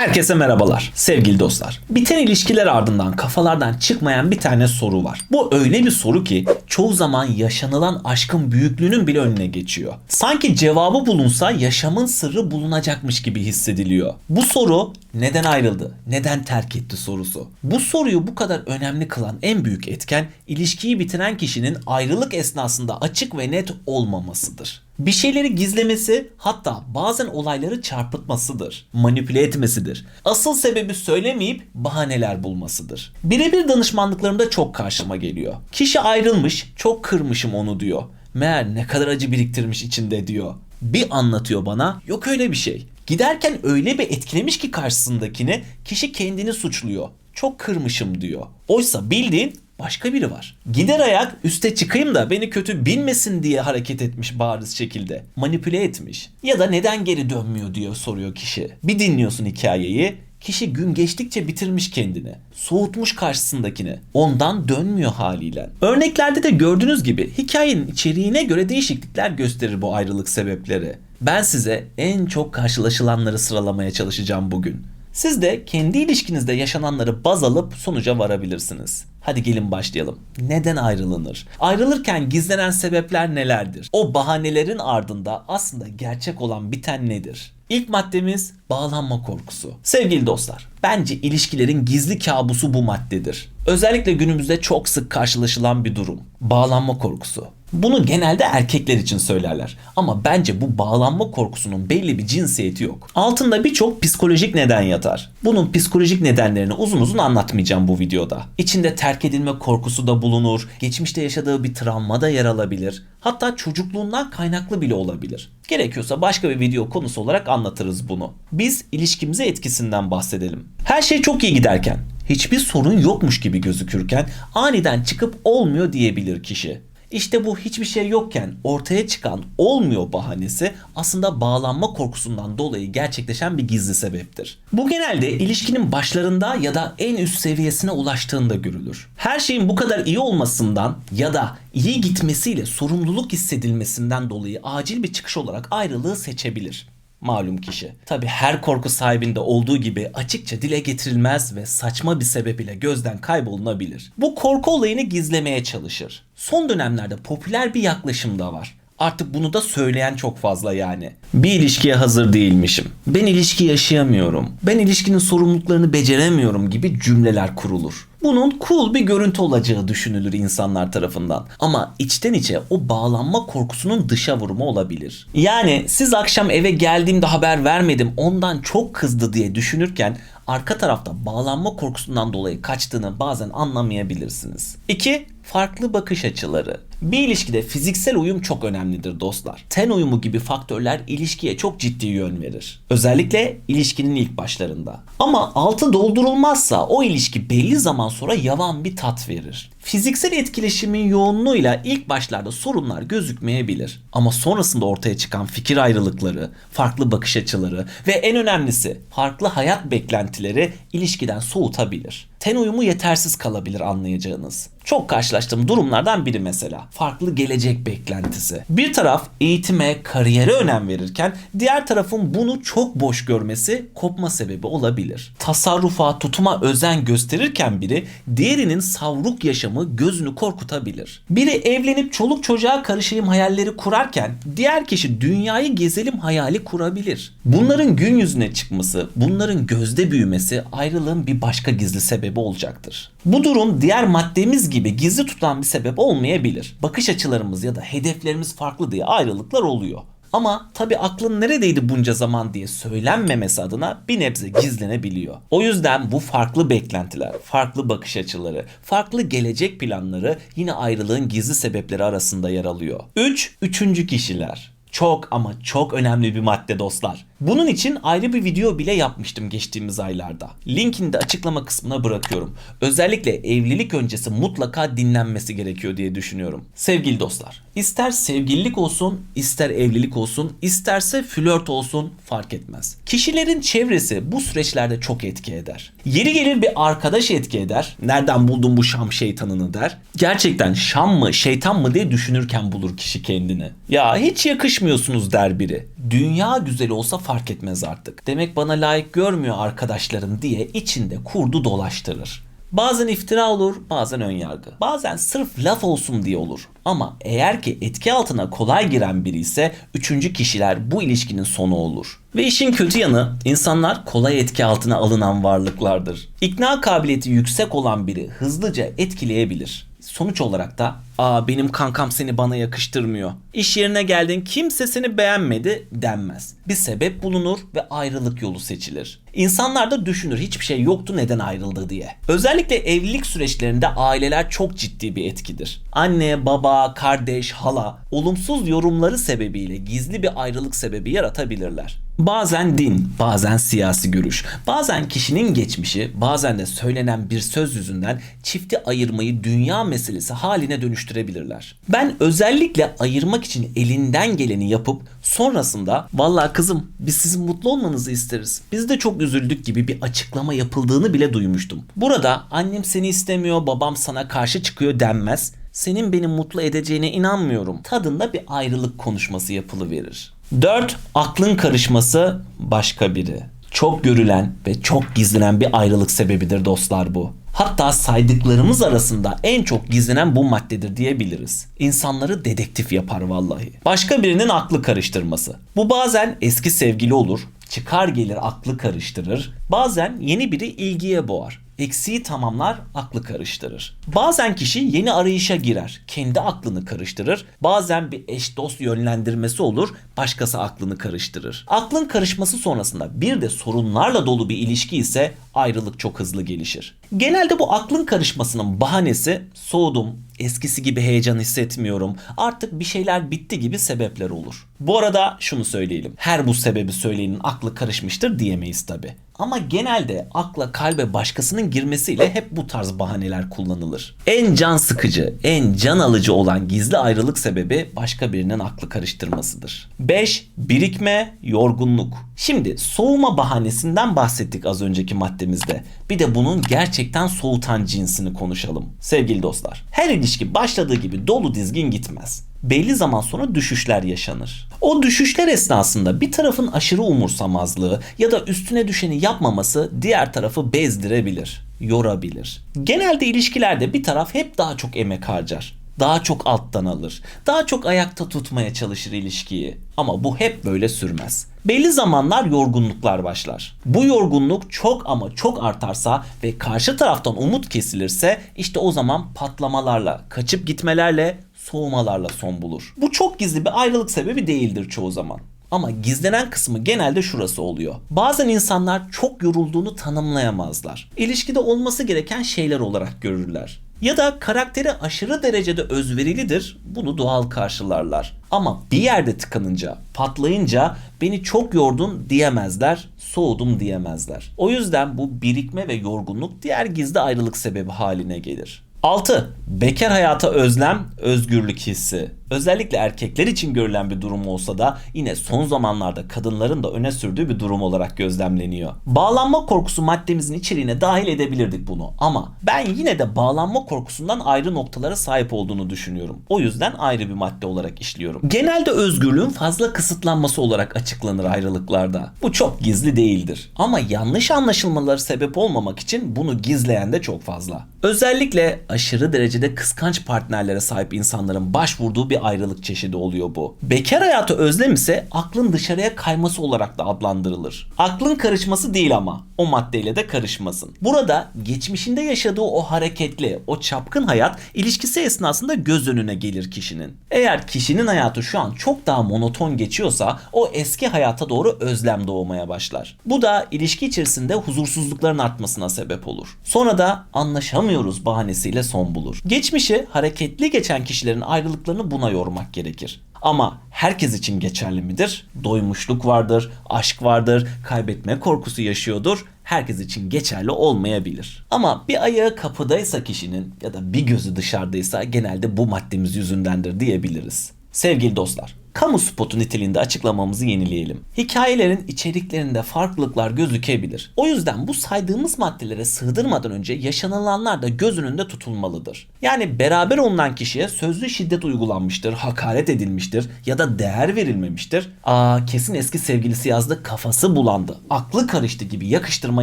Herkese merhabalar sevgili dostlar. Biten ilişkiler ardından kafalardan çıkmayan bir tane soru var. Bu öyle bir soru ki çoğu zaman yaşanılan aşkın büyüklüğünün bile önüne geçiyor. Sanki cevabı bulunsa yaşamın sırrı bulunacakmış gibi hissediliyor. Bu soru neden ayrıldı, neden terk etti sorusu. Bu soruyu bu kadar önemli kılan en büyük etken ilişkiyi bitiren kişinin ayrılık esnasında açık ve net olmamasıdır. Bir şeyleri gizlemesi hatta bazen olayları çarpıtmasıdır. Manipüle etmesidir. Asıl sebebi söylemeyip bahaneler bulmasıdır. Birebir danışmanlıklarımda çok karşıma geliyor. Kişi ayrılmış, çok kırmışım onu diyor. Meğer ne kadar acı biriktirmiş içinde diyor. Bir anlatıyor bana, yok öyle bir şey. Giderken öyle bir etkilemiş ki karşısındakini kişi kendini suçluyor. Çok kırmışım diyor. Oysa bildiğin başka biri var. Gider ayak üste çıkayım da beni kötü bilmesin diye hareket etmiş bariz şekilde. Manipüle etmiş. Ya da neden geri dönmüyor diyor soruyor kişi. Bir dinliyorsun hikayeyi. Kişi gün geçtikçe bitirmiş kendini. Soğutmuş karşısındakini. Ondan dönmüyor haliyle. Örneklerde de gördüğünüz gibi hikayenin içeriğine göre değişiklikler gösterir bu ayrılık sebepleri. Ben size en çok karşılaşılanları sıralamaya çalışacağım bugün. Siz de kendi ilişkinizde yaşananları baz alıp sonuca varabilirsiniz. Hadi gelin başlayalım. Neden ayrılınır? Ayrılırken gizlenen sebepler nelerdir? O bahanelerin ardında aslında gerçek olan biten nedir? İlk maddemiz bağlanma korkusu. Sevgili dostlar, bence ilişkilerin gizli kabusu bu maddedir. Özellikle günümüzde çok sık karşılaşılan bir durum. Bağlanma korkusu. Bunu genelde erkekler için söylerler. Ama bence bu bağlanma korkusunun belli bir cinsiyeti yok. Altında birçok psikolojik neden yatar. Bunun psikolojik nedenlerini uzun uzun anlatmayacağım bu videoda. İçinde terk edilme korkusu da bulunur, geçmişte yaşadığı bir travma da yer alabilir. Hatta çocukluğundan kaynaklı bile olabilir. Gerekiyorsa başka bir video konusu olarak anlatırız bunu. Biz ilişkimize etkisinden bahsedelim. Her şey çok iyi giderken, hiçbir sorun yokmuş gibi gözükürken aniden çıkıp olmuyor diyebilir kişi. İşte bu hiçbir şey yokken ortaya çıkan olmuyor bahanesi aslında bağlanma korkusundan dolayı gerçekleşen bir gizli sebeptir. Bu genelde ilişkinin başlarında ya da en üst seviyesine ulaştığında görülür. Her şeyin bu kadar iyi olmasından ya da iyi gitmesiyle sorumluluk hissedilmesinden dolayı acil bir çıkış olarak ayrılığı seçebilir malum kişi. Tabi her korku sahibinde olduğu gibi açıkça dile getirilmez ve saçma bir sebep ile gözden kaybolunabilir. Bu korku olayını gizlemeye çalışır. Son dönemlerde popüler bir yaklaşım da var. Artık bunu da söyleyen çok fazla yani. Bir ilişkiye hazır değilmişim. Ben ilişki yaşayamıyorum. Ben ilişkinin sorumluluklarını beceremiyorum gibi cümleler kurulur. Bunun cool bir görüntü olacağı düşünülür insanlar tarafından. Ama içten içe o bağlanma korkusunun dışa vurumu olabilir. Yani siz akşam eve geldiğimde haber vermedim ondan çok kızdı diye düşünürken arka tarafta bağlanma korkusundan dolayı kaçtığını bazen anlamayabilirsiniz. 2 farklı bakış açıları. Bir ilişkide fiziksel uyum çok önemlidir dostlar. Ten uyumu gibi faktörler ilişkiye çok ciddi yön verir. Özellikle ilişkinin ilk başlarında. Ama altı doldurulmazsa o ilişki belli zaman sonra yavan bir tat verir. Fiziksel etkileşimin yoğunluğuyla ilk başlarda sorunlar gözükmeyebilir. Ama sonrasında ortaya çıkan fikir ayrılıkları, farklı bakış açıları ve en önemlisi farklı hayat beklentileri ilişkiden soğutabilir. Ten uyumu yetersiz kalabilir anlayacağınız. Çok karşılaştığım durumlardan biri mesela. Farklı gelecek beklentisi. Bir taraf eğitime, kariyere önem verirken diğer tarafın bunu çok boş görmesi kopma sebebi olabilir. Tasarrufa, tutuma özen gösterirken biri diğerinin savruk yaşamı gözünü korkutabilir. Biri evlenip çoluk çocuğa karışayım hayalleri kurarken diğer kişi dünyayı gezelim hayali kurabilir. Bunların gün yüzüne çıkması, bunların gözde büyümesi ayrılığın bir başka gizli sebebi olacaktır. Bu durum diğer maddemiz gibi gizli tutan bir sebep olmayabilir. Bakış açılarımız ya da hedeflerimiz farklı diye ayrılıklar oluyor. Ama tabi aklın neredeydi bunca zaman diye söylenmemesi adına bir nebze gizlenebiliyor. O yüzden bu farklı beklentiler, farklı bakış açıları, farklı gelecek planları yine ayrılığın gizli sebepleri arasında yer alıyor. 3. Üç, üçüncü kişiler. Çok ama çok önemli bir madde dostlar. Bunun için ayrı bir video bile yapmıştım geçtiğimiz aylarda. Linkini de açıklama kısmına bırakıyorum. Özellikle evlilik öncesi mutlaka dinlenmesi gerekiyor diye düşünüyorum. Sevgili dostlar, ister sevgililik olsun, ister evlilik olsun, isterse flört olsun fark etmez. Kişilerin çevresi bu süreçlerde çok etki eder. Yeri gelir bir arkadaş etki eder. Nereden buldun bu Şam şeytanını der. Gerçekten Şam mı, şeytan mı diye düşünürken bulur kişi kendini. Ya hiç yakışmıyorsunuz der biri. Dünya güzel olsa fark etmez artık. Demek bana layık görmüyor arkadaşlarım diye içinde kurdu dolaştırır. Bazen iftira olur, bazen önyargı. Bazen sırf laf olsun diye olur. Ama eğer ki etki altına kolay giren biri ise üçüncü kişiler bu ilişkinin sonu olur. Ve işin kötü yanı insanlar kolay etki altına alınan varlıklardır. İkna kabiliyeti yüksek olan biri hızlıca etkileyebilir. Sonuç olarak da aa benim kankam seni bana yakıştırmıyor. İş yerine geldin kimse seni beğenmedi denmez. Bir sebep bulunur ve ayrılık yolu seçilir. İnsanlar da düşünür hiçbir şey yoktu neden ayrıldı diye. Özellikle evlilik süreçlerinde aileler çok ciddi bir etkidir. Anne, baba, kardeş, hala olumsuz yorumları sebebiyle gizli bir ayrılık sebebi yaratabilirler. Bazen din, bazen siyasi görüş, bazen kişinin geçmişi, bazen de söylenen bir söz yüzünden çifti ayırmayı dünya meselesi haline dönüştürebilirler. Ben özellikle ayırmak için elinden geleni yapıp sonrasında vallahi kızım biz sizin mutlu olmanızı isteriz. Biz de çok üzüldük gibi bir açıklama yapıldığını bile duymuştum. Burada annem seni istemiyor, babam sana karşı çıkıyor denmez. Senin beni mutlu edeceğine inanmıyorum. Tadında bir ayrılık konuşması yapılıverir. 4. Aklın karışması başka biri. Çok görülen ve çok gizlenen bir ayrılık sebebidir dostlar bu. Hatta saydıklarımız arasında en çok gizlenen bu maddedir diyebiliriz. İnsanları dedektif yapar vallahi. Başka birinin aklı karıştırması. Bu bazen eski sevgili olur, çıkar gelir aklı karıştırır. Bazen yeni biri ilgiye boğar. Eksiği tamamlar, aklı karıştırır. Bazen kişi yeni arayışa girer, kendi aklını karıştırır. Bazen bir eş dost yönlendirmesi olur, başkası aklını karıştırır. Aklın karışması sonrasında bir de sorunlarla dolu bir ilişki ise ayrılık çok hızlı gelişir. Genelde bu aklın karışmasının bahanesi soğudum, eskisi gibi heyecan hissetmiyorum, artık bir şeyler bitti gibi sebepler olur. Bu arada şunu söyleyelim. Her bu sebebi söyleyenin aklı karışmıştır diyemeyiz tabi. Ama genelde akla kalbe başkasının girmesiyle hep bu tarz bahaneler kullanılır. En can sıkıcı, en can alıcı olan gizli ayrılık sebebi başka birinin aklı karıştırmasıdır. 5. Birikme, yorgunluk. Şimdi soğuma bahanesinden bahsettik az önceki maddemizde. Bir de bunun gerçekten soğutan cinsini konuşalım. Sevgili dostlar, her ilişki başladığı gibi dolu dizgin gitmez belli zaman sonra düşüşler yaşanır. O düşüşler esnasında bir tarafın aşırı umursamazlığı ya da üstüne düşeni yapmaması diğer tarafı bezdirebilir, yorabilir. Genelde ilişkilerde bir taraf hep daha çok emek harcar. Daha çok alttan alır. Daha çok ayakta tutmaya çalışır ilişkiyi. Ama bu hep böyle sürmez. Belli zamanlar yorgunluklar başlar. Bu yorgunluk çok ama çok artarsa ve karşı taraftan umut kesilirse işte o zaman patlamalarla, kaçıp gitmelerle soğumalarla son bulur. Bu çok gizli bir ayrılık sebebi değildir çoğu zaman. Ama gizlenen kısmı genelde şurası oluyor. Bazen insanlar çok yorulduğunu tanımlayamazlar. İlişkide olması gereken şeyler olarak görürler. Ya da karakteri aşırı derecede özverilidir. Bunu doğal karşılarlar. Ama bir yerde tıkanınca, patlayınca beni çok yordun diyemezler, soğudum diyemezler. O yüzden bu birikme ve yorgunluk diğer gizli ayrılık sebebi haline gelir. 6. Bekar hayata özlem, özgürlük hissi. Özellikle erkekler için görülen bir durum olsa da yine son zamanlarda kadınların da öne sürdüğü bir durum olarak gözlemleniyor. Bağlanma korkusu maddemizin içeriğine dahil edebilirdik bunu ama ben yine de bağlanma korkusundan ayrı noktalara sahip olduğunu düşünüyorum. O yüzden ayrı bir madde olarak işliyorum. Genelde özgürlüğün fazla kısıtlanması olarak açıklanır ayrılıklarda. Bu çok gizli değildir. Ama yanlış anlaşılmaları sebep olmamak için bunu gizleyen de çok fazla. Özellikle aşırı derecede kıskanç partnerlere sahip insanların başvurduğu bir ayrılık çeşidi oluyor bu. Bekar hayatı özlem ise aklın dışarıya kayması olarak da adlandırılır. Aklın karışması değil ama o maddeyle de karışmasın. Burada geçmişinde yaşadığı o hareketli, o çapkın hayat ilişkisi esnasında göz önüne gelir kişinin. Eğer kişinin hayatı şu an çok daha monoton geçiyorsa o eski hayata doğru özlem doğmaya başlar. Bu da ilişki içerisinde huzursuzlukların artmasına sebep olur. Sonra da anlaşamıyoruz bahanesiyle son bulur. Geçmişi hareketli geçen kişilerin ayrılıklarını buna yormak gerekir. Ama herkes için geçerli midir? Doymuşluk vardır, aşk vardır, kaybetme korkusu yaşıyordur. Herkes için geçerli olmayabilir. Ama bir ayağı kapıdaysa kişinin ya da bir gözü dışarıdaysa genelde bu maddemiz yüzündendir diyebiliriz. Sevgili dostlar, kamu spotu niteliğinde açıklamamızı yenileyelim. Hikayelerin içeriklerinde farklılıklar gözükebilir. O yüzden bu saydığımız maddelere sığdırmadan önce yaşanılanlar da göz önünde tutulmalıdır. Yani beraber olunan kişiye sözlü şiddet uygulanmıştır, hakaret edilmiştir ya da değer verilmemiştir. Aa kesin eski sevgilisi yazdı kafası bulandı, aklı karıştı gibi yakıştırma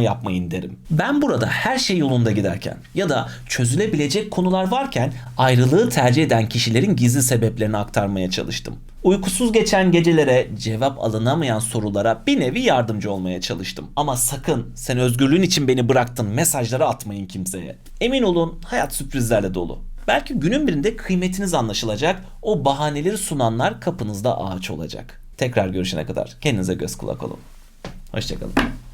yapmayın derim. Ben burada her şey yolunda giderken ya da çözülebilecek konular varken ayrılığı tercih eden kişilerin gizli sebeplerini aktarmaya çalıştım. Uykusuz geçen gecelere, cevap alınamayan sorulara bir nevi yardımcı olmaya çalıştım. Ama sakın sen özgürlüğün için beni bıraktın mesajları atmayın kimseye. Emin olun hayat sürprizlerle dolu. Belki günün birinde kıymetiniz anlaşılacak, o bahaneleri sunanlar kapınızda ağaç olacak. Tekrar görüşene kadar kendinize göz kulak olun. Hoşçakalın.